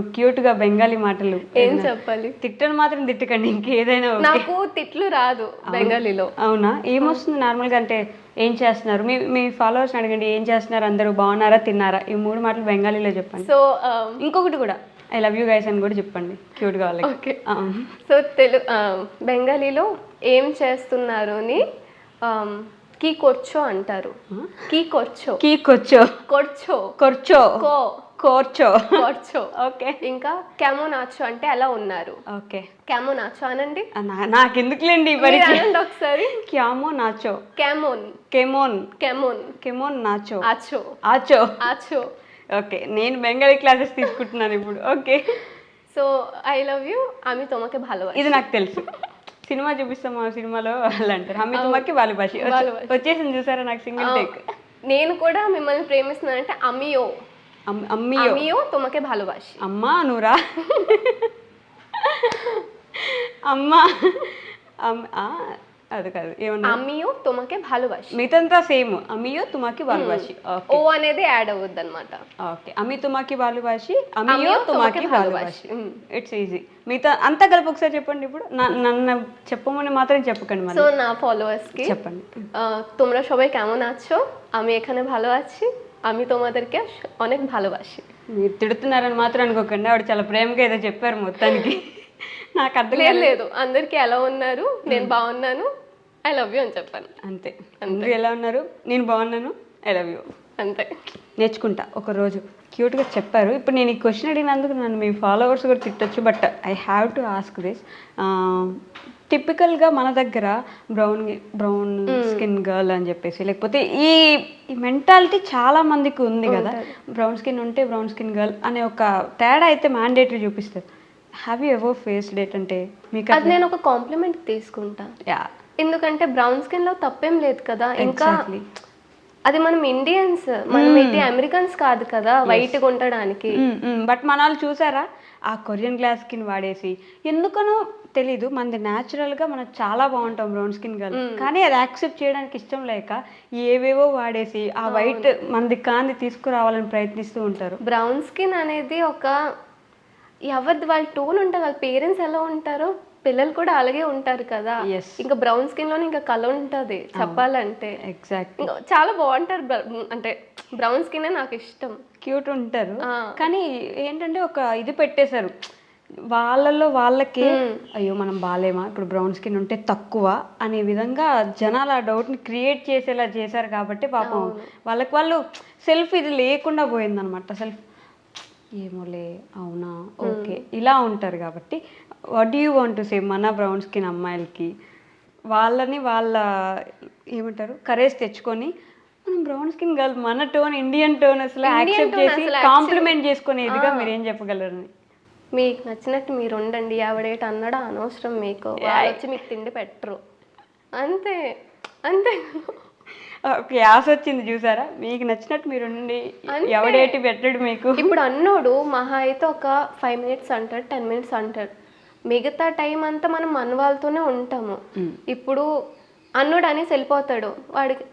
ఇప్పుడు క్యూట్గా బెంగాలీ మాటలు ఏం చెప్పాలి? తిట్టను మాత్రం తిట్టకండి ఇంకేదైనా. నాకు తిట్లు రాదు బెంగాలీలో. అవునా? ఏమొస్తుంది నార్మల్గా అంటే ఏం చేస్తున్నారు? మీ మీ ఫాలోవర్స్ అడగండి ఏం చేస్తున్నారు? అందరూ బాగున్నారా తిన్నారా? ఈ మూడు మాటలు బెంగాలీలో చెప్పండి. సో ఇంకొకటి కూడా ఐ లవ్ యూ గైస్ అని కూడా చెప్పండి క్యూట్గా వాళ్ళకి. ఓకే. సో తెలు బెంగాలీలో ఏం చేస్తున్నారు అని కీ కొర్చో అంటారు. కీ కొర్చో. కీ కొచ్చో కొర్చో. కొర్చో. కో. కోర్చో. కోర్చో. ఓకే. ఇంకా కెమోనాచో అంటే అలా ఉన్నారు? ఓకే. కెమోనాచో అనండి? నాకు ఎందుకు లేండి ఒకసారి క్యామో నాచో కెమోన్ కెమోన్ కెమోన్. కెమోన్ నాచో ఆచో. ఆచో. ఆచో. ఓకే నేను బెంగాలీ క్లాసెస్ తీసుకుంటున్నాను ఇప్పుడు. Okay. So I love you. ఆమె తోమకి భాల ఇది నాకు తెలుసు. సినిమా చూపిస్తాం ఆ సినిమాలో వాళ్ళు అంటారు. ఆమె తోమకి వాళ్ళ భాష వచ్చేసింది చూసారా నాకు సింగిల్ టేక్? నేను కూడా మిమ్మల్ని ప్రేమిస్తున్నానంటే అమియో. আম্মিও আমিও তোমাকে ভালোবাসি আম্মা নোরা আম্মা అది కాదు ఏమన్నా అమ్మియో తుమకే భాలువాషి మితంతా సేమ్ అమ్మియో తుమాకి భాలువాషి ఓ అనేది యాడ్ అవ్వద్దు అనమాట ఓకే అమ్మి తుమాకి భాలువాషి అమ్మియో తుమాకి భాలువాషి ఇట్స్ ఈజీ మిగతా అంతా కలిపి ఒకసారి చెప్పండి ఇప్పుడు నన్ను చెప్పమని మాత్రం చెప్పకండి సో నా ఫాలోవర్స్ కి చెప్పండి তোমরা সবাই কেমন আছো আমি এখানে ভালো আছি আমি তোমাদেরকে অনেক ভালোবাসি మీరు తిడుతున్నారని మాత్రం అనుకోకండి ఆవిడ చాలా ప్రేమగా ఏదో చెప్పారు మొత్తానికి నాకు అర్థం లేదు కాలేదు లేదు అందరికి ఎలా ఉన్నారు నేను బాగున్నాను ఐ లవ్ యూ అని చెప్పాను అంతే అందరూ ఎలా ఉన్నారు నేను బాగున్నాను ఐ లవ్ యూ అంతే నేర్చుకుంటా ఒక రోజు క్యూట్గా చెప్పారు ఇప్పుడు నేను ఈ క్వశ్చన్ అడిగినందుకు నన్ను మీ ఫాలోవర్స్ కూడా తిట్టొచ్చు but I have to ask this టిపికల్గా మన దగ్గర బ్రౌన్ బ్రౌన్ స్కిన్ గర్ల్ అని చెప్పేసి లేకపోతే ఈ మెంటాలిటీ చాలా మందికి ఉంది కదా. బ్రౌన్ స్కిన్ ఉంటే బ్రౌన్ స్కిన్ గర్ల్ అనే ఒక తేడా అయితే మ్యాండేటరీ చూపిస్తారు have you ever face that అంటే మీకు అది నేను ఒక కాంప్లిమెంట్ తీసుకుంటా. యా ఎందుకంటే బ్రౌన్ స్కిన్లో తప్పేం లేదు కదా. ఇంకా. అది మనం ఇండియన్స్ మనం అయితే అమెరికన్స్ కాదు కదా వైట్గా ఉండడానికి. బట్ మన వాళ్ళు చూసారా? ఆ కొరియన్ గ్లాస్ స్కిన్ వాడేసి. ఎందుకనో తెలీదు మనది natural గా మనం చాలా బాగుంటాం బ్రౌన్ స్కిన్ గర్ల్ కానీ అది యాక్సెప్ట్ చేయడానికి ఇష్టం లేక ఏవేవో వాడేసి ఆ వైట్ మనది కాంది తీసుకురావాలని ప్రయత్నిస్తూ ఉంటారు. బ్రౌన్ స్కిన్ అనేది ఒక ఎవరిది వాళ్ళ టోన్ ఉంటుంది వాళ్ళ పేరెంట్స్ ఎలా ఉంటారో పిల్లలు కూడా అలాగే ఉంటారు కదా. ఇంకా బ్రౌన్ స్కిన్లోనే ఇంకా కలర్ ఉంటది చెప్పాలంటే. ఎగ్జాక్ట్ చాలా బాగుంటారు అంటే బ్రౌన్ స్కిన్ నాకు ఇష్టం. క్యూట్ ఉంటారు. కానీ ఏంటంటే ఒక ఇది పెట్టేశారు. వాళ్ళల్లో వాళ్ళకి అయ్యో మనం బాగాలేమా ఇప్పుడు బ్రౌన్ స్కిన్ ఉంటే తక్కువ అనే విధంగా జనాలు ఆ డౌట్ని క్రియేట్ చేసేలా చేశారు కాబట్టి పాపం వాళ్ళకి వాళ్ళు సెల్ఫ్ ఇది లేకుండా పోయిందనమాట సెల్ఫ్ ఏమోలే అవునా? ఓకే. ఇలా ఉంటారు కాబట్టి what you want to say మన బ్రౌన్ స్కిన్ అమ్మాయిలకి? వాళ్ళని వాళ్ళ ఏమంటారు కరేజ్ తెచ్చుకొని మనం బ్రౌన్ స్కిన్ గర్ల్ మన టోన్ ఇండియన్ టోన్ అసలు యాక్సెప్ట్ చేసి కాంప్లిమెంట్ చేసుకునేదిగా మీరు ఏం చెప్పగలరు మీకు నచ్చినట్టు మీరు ఉండండి ఎవడేట అన్నాడో అనవసరం మీకు. వచ్చి మీకు తిండి పెట్టరు. అంతే అంతే. ఆశ వచ్చింది చూసారా? మీకు నచ్చినట్టు మీరు ఎవడేటి పెట్టాడు మీకు? ఇప్పుడు అన్నోడు మహా అయితే ఒక ఫైవ్ మినిట్స్ అంటాడు టెన్ మినిట్స్ అంటాడు. మిగతా టైం అంతా మనం మన వాళ్ళతోనే ఉంటాము ఇప్పుడు అన్నోడు అనేసి వెళ్ళిపోతాడు. వాడికి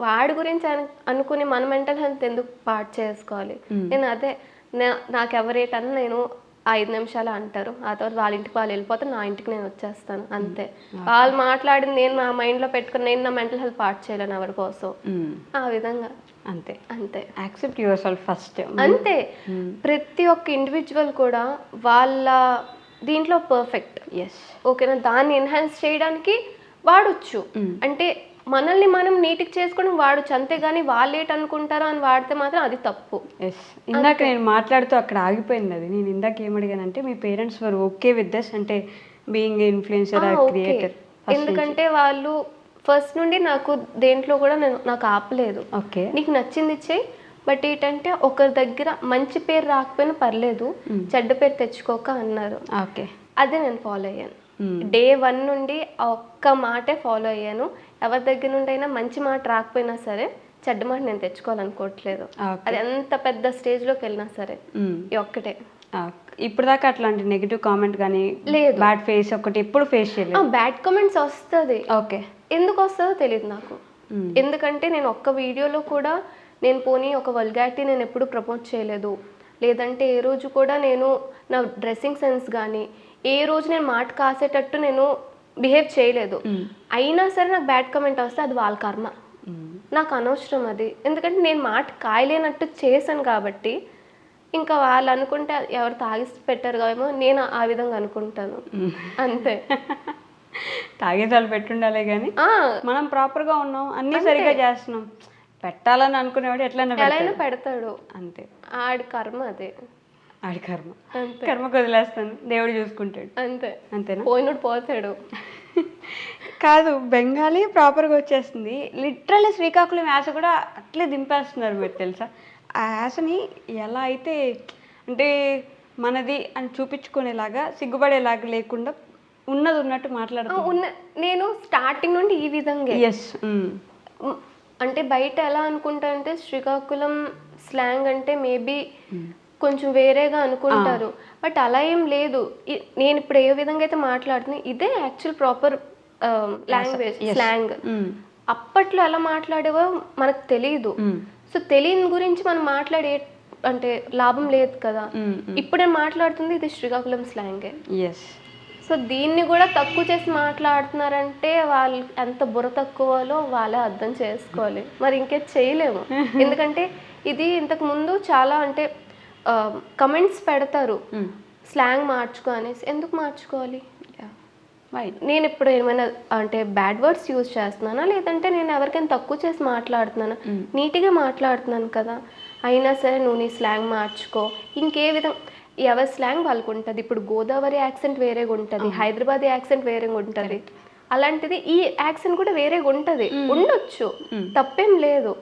వాడి గురించి అను- అనుకుని మన మెంటల్ హెల్త్ ఎందుకు పాటు చేసుకోవాలి? నేను అదే నా- నాకు ఎవరేటన్నా నేను ఐదు నిమిషాలు అంటారు. ఆ తర్వాత వాళ్ళ ఇంటికి వాళ్ళు వెళ్ళిపోతారు. నా ఇంటికి నేను వచ్చేస్తాను. అంతే. వాళ్ళు మాట్లాడింది నేను నా మైండ్లో పెట్టుకుని నేను నా మెంటల్ హెల్త్ పాటు చేయలేను ఎవరి కోసం. ఆ విధంగా. అంతే. అంతే. యాక్సెప్ట్ యువర్ సెల్ఫ్ ఫస్ట్ అంతే. ప్రతి ఒక్క ఇండివిజువల్ కూడా వాళ్ళ దీంట్లో పర్ఫెక్ట్ ఎస్ ఓకేనా? దాన్ని ఎన్హాన్స్ చేయడానికి వాడొచ్చు. అంటే మనల్ని మనం నీటికి చేసుకొని వాడొచ్చు అంతేగాని వాళ్ళు ఏంటి అనుకుంటారో అని వాడితే మాత్రం అది తప్పు. ఎస్ ఇందాక నేను మాట్లాడుతూ అక్కడ ఆగిపోయింది అది. నేను ఇందాక ఏమడిగానంటే మీ parents were okay with this? అంటే బీయింగ్ ఇన్ఫ్లుయెన్సర్ క్రియేటర్ ఎందుకంటే వాళ్ళు ఫస్ట్ నుండి నాకు దేంట్లో కూడా నేను నాకు ఆపలేదు. ఓకే. నీకు నచ్చింది ఇచ్చేయి బట్ ఏంటంటే ఒకరి దగ్గర మంచి పేరు రాకపోయినా పర్లేదు చెడ్డ పేరు తెచ్చుకోక అన్నారు. ఓకే. అదే నేను ఫాలో అయ్యాను. డే వన్ నుండి ఒక్క మాటే ఫాలో అయ్యాను. ఎవరి దగ్గర నుండి అయినా మంచి మాట రాకపోయినా సరే చెడ్డ మాట నేను తెచ్చుకోవాలనుకోవట్లేదు. అది ఎంత పెద్ద స్టేజ్లోకి వెళ్ళినా సరే ఈ ఒక్కటే. ఇప్పుడు దాకా అట్లాంటి నెగిటివ్ కామెంట్ కానీ లేదు. బ్యాడ్ ఫేస్ ఒకటి ఎప్పుడు ఫేస్ చేయలేదు? బ్యాడ్ కామెంట్స్ వస్తుంది. ఓకే. ఎందుకు వస్తుందో తెలియదు నాకు. ఎందుకంటే నేను ఒక్క వీడియోలో కూడా నేను పోనీ ఒక వల్గారిటీ నేను ఎప్పుడు ప్రమోట్ చేయలేదు. లేదంటే ఏ రోజు కూడా నేను నా డ్రెస్సింగ్ సెన్స్ కానీ ఏ రోజు నేను మాట కాసేటట్టు నేను బిహేవ్ చేయలేదు. అయినా సరే నాకు బ్యాడ్ కమెంట్ వస్తే అది వాళ్ళ కర్మ. నాకు అనవసరం అది. ఎందుకంటే నేను మాట కాయలేనట్టు చేశాను కాబట్టి ఇంకా వాళ్ళు అనుకుంటే ఎవరు తాగిసి పెట్టారు ఏమో నేను ఆ విధంగా అనుకుంటాను. అంతే. తాగేసాలు పెట్టుండాలే కానీ మనం ప్రాపర్గా ఉన్నాం అన్నీ సరిగ్గా చేస్తున్నాం. పెట్టాలని అనుకునేవాడు ఎట్లైనా పెడతాడు. అయినా పెడతాడు. అంతే. ఆడి కర్మ అదే. ఆడి కర్మ. అంతే. కర్మకు వదిలేస్తాను దేవుడు చూసుకుంటాడు. అంతే. అంతేనా? పోయినోడు పోతాడు. కాదు బెంగాలీ ప్రాపర్గా వచ్చేస్తుంది లిటరల్లీ శ్రీకాకుళం యాస కూడా అట్లే దింపేస్తున్నారు మీరు తెలుసా? ఆ యాసని ఎలా అయితే అంటే మనది అని చూపించుకునేలాగా సిగ్గుపడేలాగా లేకుండా ఉన్నది ఉన్నట్టు ఆ, మాట్లాడుతుంది ఉన్న నేను స్టార్టింగ్ నుండి ఈ విధంగా. ఎస్ ఉమ్, అంటే బయట ఎలా అనుకుంటా అంటే శ్రీకాకుళం స్లాంగ్ అంటే మేబీ కొంచెం వేరేగా అనుకుంటారు. బట్ అలా ఏం లేదు. నేను ఇప్పుడు ఏ విధంగా అయితే మాట్లాడుతున్నా ఇదే యాక్చువల్ ప్రాపర్ లాంగ్వేజ్ స్లాంగ్ అప్పట్లో ఎలా మాట్లాడేవో మనకు తెలియదు సో తెలియని గురించి మనం మాట్లాడే అంటే లాభం లేదు కదా. ఇప్పుడు నేను మాట్లాడుతుంది ఇది శ్రీకాకుళం స్లాంగే సో దీన్ని కూడా తక్కువ చేసి మాట్లాడుతున్నారంటే వాళ్ళు ఎంత బుర్ర తక్కువలో వాళ్ళే అర్థం చేసుకోవాలి. మరి ఇంకే చేయలేము. ఎందుకంటే ఇది ఇంతకు ముందు చాలా అంటే కమెంట్స్ పెడతారు. స్లాంగ్ మార్చుకో అనేసి. ఎందుకు మార్చుకోవాలి? వై నేను ఇప్పుడు ఏమైనా అంటే బ్యాడ్ వర్డ్స్ యూజ్ చేస్తున్నానా? లేదంటే నేను ఎవరికైనా తక్కువ చేసి మాట్లాడుతున్నానా? నీట్గా మాట్లాడుతున్నాను కదా. అయినా సరే నువ్వు నీ స్లాంగ్ మార్చుకో. ఇంకే విధంగా ఎవరి స్లాంగ్ వాళ్ళకు ఉంటుంది. ఇప్పుడు గోదావరి యాక్సెంట్ వేరేగా ఉంటుంది. హైదరాబాద్ యాక్సెంట్ వేరేగా ఉంటుంది. అలాంటిది ఈ యాక్సెంట్ కూడా వేరేగా ఉంటుంది. ఉండొచ్చు. తప్పేం లేదు.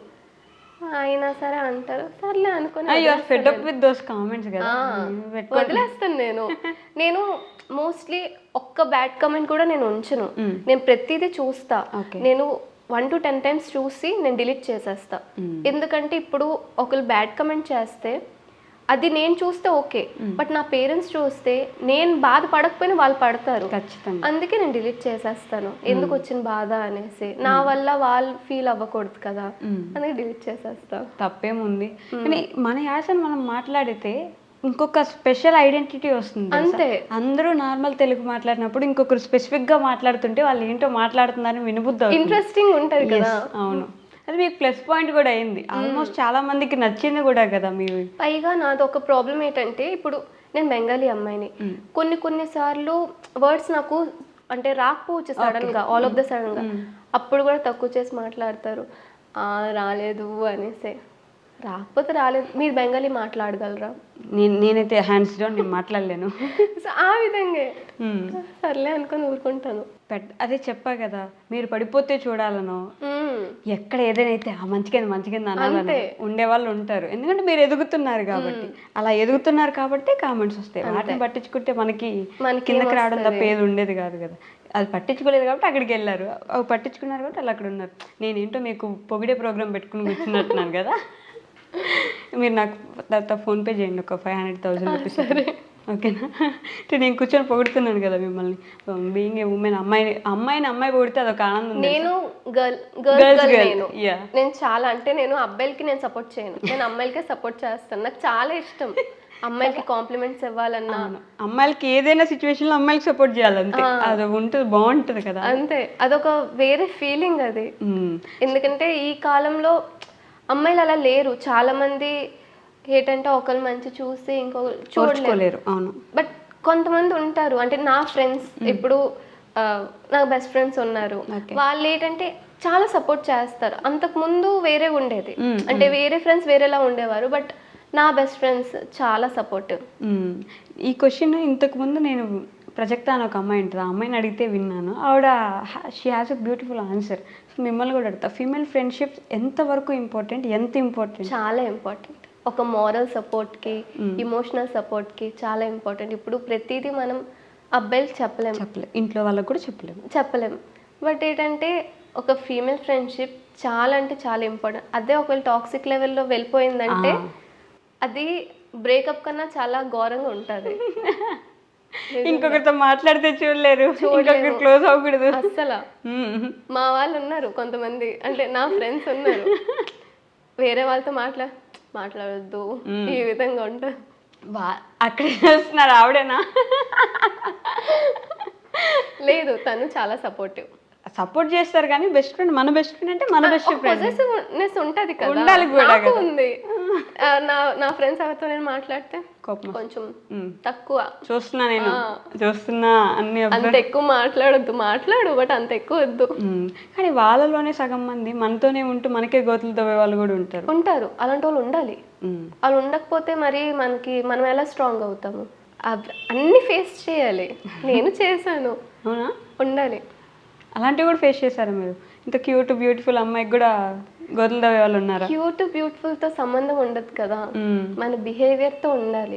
అయినా సరే అంటారు. సర్లే అనుకుని అయ్యో fed up with those comments కదా? వదిలేస్తాను నేను. నేను మోస్ట్లీ ఒక్క బ్యాడ్ కమెంట్ కూడా నేను ఉంచను. నేను ప్రతిదీ చూస్తా. నేను వన్ టు టెన్ టైమ్స్ చూసి నేను డిలీట్ చేసేస్తా. ఎందుకంటే ఇప్పుడు ఒకరు బ్యాడ్ కమెంట్ చేస్తే అది నేను చూస్తే ఓకే. బట్ నా పేరెంట్స్ చూస్తే నేను బాధపడకపోయినా వాళ్ళు పడతారు. అందుకే నేను డిలీట్ చేసేస్తాను. ఎందుకు వచ్చిన బాధ అనేసి. నా వల్ల వాళ్ళు ఫీల్ అవ్వకూడదు కదా. అందుకే డిలీట్ చేసేస్తా. తప్పేముంది. కానీ మన యాసను మనం మాట్లాడితే ఇంకొక స్పెషల్ ఐడెంటిటీ వస్తుంది? అంతే. అందరూ నార్మల్ తెలుగు మాట్లాడినప్పుడు ఇంకొకరు స్పెసిఫిక్గా మాట్లాడుతుంటే వాళ్ళు ఏంటో మాట్లాడుతున్నారని వినబుద్ధి. ఇంట్రెస్టింగ్ ఉంటది కదా. అవును. అది మీకు ప్లస్ పాయింట్ కూడా అయింది. ఆల్మోస్ట్ చాలా మందికి నచ్చింది కూడా కదా మీరు. పైగా నాది ఒక ప్రాబ్లం ఏంటంటే ఇప్పుడు నేను బెంగాలీ అమ్మాయిని. కొన్ని కొన్ని సార్లు వర్డ్స్ నాకు అంటే రాకపోవచ్చు సడన్గా ఆల్ ఆఫ్ ద సడన్గా అప్పుడు కూడా తక్కువ చేసి మాట్లాడతారు. "ఆ, రాలేదు అనేసి. రాకపోతే రాలేదు. మీరు బెంగాలీ మాట్లాడగలరా? నేను నేనైతే హ్యాండ్స్ డౌన్ నేను మాట్లాడలేను. సో ఆ విధంగా. సర్లే అనుకొని ఊరుకుంటాను. పెట్ అదే చెప్పా కదా మీరు పడిపోతే చూడాలనో. ఎక్కడ ఏదైనా అయితే ఆ మంచి కింద మంచి కింద అనాలని అంతే. ఉండే వాళ్ళు ఉంటారు. ఎందుకంటే మీరు ఎదుగుతున్నారు కాబట్టి. అలా ఎదుగుతున్నారు కాబట్టి కామెంట్స్ వస్తాయి. వాటిని పట్టించుకుంటే మనకి మనకి కిందకి రావడం తప్ప ఏది ఉండేది కాదు కదా. అది పట్టించుకోలేదు కాబట్టి అక్కడికి వెళ్ళారు. అవి పట్టించుకున్నారు కాబట్టి వాళ్ళు అక్కడ ఉన్నారు. నేనేంటో మీకు పొగిడే ప్రోగ్రామ్ పెట్టుకుని కూర్చున్నట్టున్నాను కదా. మీరు నాకు తర్వాత ఫోన్పే చేయండి ఒక ఫైవ్ హండ్రెడ్ థౌసండ్ రూపీస్ ఓకేనా? అంటే నేను కూర్చొని పొగుడుతున్నాను కదా మిమ్మల్ని. బీయింగ్ ఏ ఉమెన్ అమ్మాయి అమ్మాయిని అమ్మాయి పొగిడితే అదొక ఆనందం నేను గర్ల్ గర్ల్. నేను. నేను చాలా అంటే నేను అబ్బాయిలకి నేను సపోర్ట్ చేయను. నేను అమ్మాయిలకే సపోర్ట్ చేస్తాను. నాకు చాలా ఇష్టం అమ్మాయిలకి కాంప్లిమెంట్స్ ఇవ్వాలన్నా. అమ్మాయిలకి ఏదైనా సిచ్యువేషన్లో అమ్మాయిలకి సపోర్ట్ చేయాలి అంతే అది ఉంటుంది బాగుంటుంది కదా. అంతే. అదొక వేరే ఫీలింగ్ అది. ఎందుకంటే ఈ కాలంలో అమ్మాయిలు అలా లేరు. చాలా మంది ఏంటంటే ఒకరు మంచి చూసి ఇంకొకరు చూడలేరు. అవును. బట్ కొంతమంది ఉంటారు. అంటే నా ఫ్రెండ్స్ ఇప్పుడు నాకు బెస్ట్ ఫ్రెండ్స్ ఉన్నారు. వాళ్ళు ఏంటంటే చాలా సపోర్ట్ చేస్తారు. అంతకు ముందు వేరే ఉండేది. అంటే వేరే ఫ్రెండ్స్ వేరేలా ఉండేవారు. బట్ నా బెస్ట్ ఫ్రెండ్స్ చాలా సపోర్టివ్. ఈ క్వశ్చన్ ఇంతకు ముందు నేను ప్రజక్త అని ఒక అమ్మాయి ఉంటుంది. ఆ అమ్మాయిని అడిగితే విన్నాను. ఆవిడ she has a beautiful answer so మిమ్మల్ని కూడా అడుగుతా. ఫీమేల్ ఫ్రెండ్షిప్స్ ఎంతవరకు ఇంపార్టెంట్ ఎంత ఇంపార్టెంట్ చాలా ఇంపార్టెంట్ ఒక మారల్ సపోర్ట్కి ఇమోషనల్ సపోర్ట్కి చాలా ఇంపార్టెంట్ ఇప్పుడు ప్రతిదీ మనం అబ్బాయిలకి చెప్పలేం. చెప్పలేము ఇంట్లో వాళ్ళకి కూడా చెప్పలేము చెప్పలేం. బట్ ఏంటంటే ఒక ఫీమేల్ ఫ్రెండ్షిప్ చాలా అంటే చాలా ఇంపార్టెంట్ అదే ఒకవేళ టాక్సిక్ లెవెల్లో వెళ్ళిపోయిందంటే అది బ్రేకప్ కన్నా చాలా ఘోరంగా ఉంటుంది. ఇంకొకరితో మాట్లాడితే చూడలేరు. ఇంకొకరు క్లోజ్ అవ్వకూడదు. అస్సలు. ఉమ్, మా వాళ్ళు ఉన్నారు కొంతమంది. అంటే నా ఫ్రెండ్స్ ఉన్నారు. వేరే వాళ్ళతో మాట్లా మాట్లాడొద్దు. ఈ విధంగా ఉంటుంది. వా అక్కడ చేస్తున్నారు ఆవిడేనా? లేదు తను చాలా సపోర్టివ్ సపోర్ట్ చేస్తారు కానీ బెస్ట్ ఫ్రెండ్ మన బెస్ట్ ఫ్రెండ్ అంటే మన బెస్ట్ ఫ్రెండ్. ఉంటది కదా. ఉండాలి కూడా ఉంది. నా నా ఫ్రెండ్స్ ఎవరితో నేను మాట్లాడితే కొంచెం. తక్కువ. చూస్తున్నా నేను. చూస్తున్నా అన్ని అంత ఎక్కువ మాట్లాడొద్దు. మాట్లాడు బట్ అంత ఎక్కువ వద్దు. కానీ వాళ్ళలోనే సగం మంది మనతోనే ఉంటూ మనకే గోతులు తవ్వే వాళ్ళు కూడా ఉంటారు. ఉంటారు. అలాంటి వాళ్ళు ఉండాలి. వాళ్ళు ఉండకపోతే మరి మనకి మనం ఎలా స్ట్రాంగ్ అవుతాము? అవ్- అన్ని ఫేస్ చేయాలి. నేను చేశాను. అవునా? ఉండాలి. అలాంటివి కూడా ఫేస్ చేశారా మీరు? ఇంత క్యూట్ బ్యూటిఫుల్ అమ్మాయికి కూడా తవ్వే వాళ్ళు ఉన్నారా? క్యూట్ బ్యూటిఫుల్తో సంబంధం ఉండదు కదా. మన బిహేవియర్తో ఉండాలి.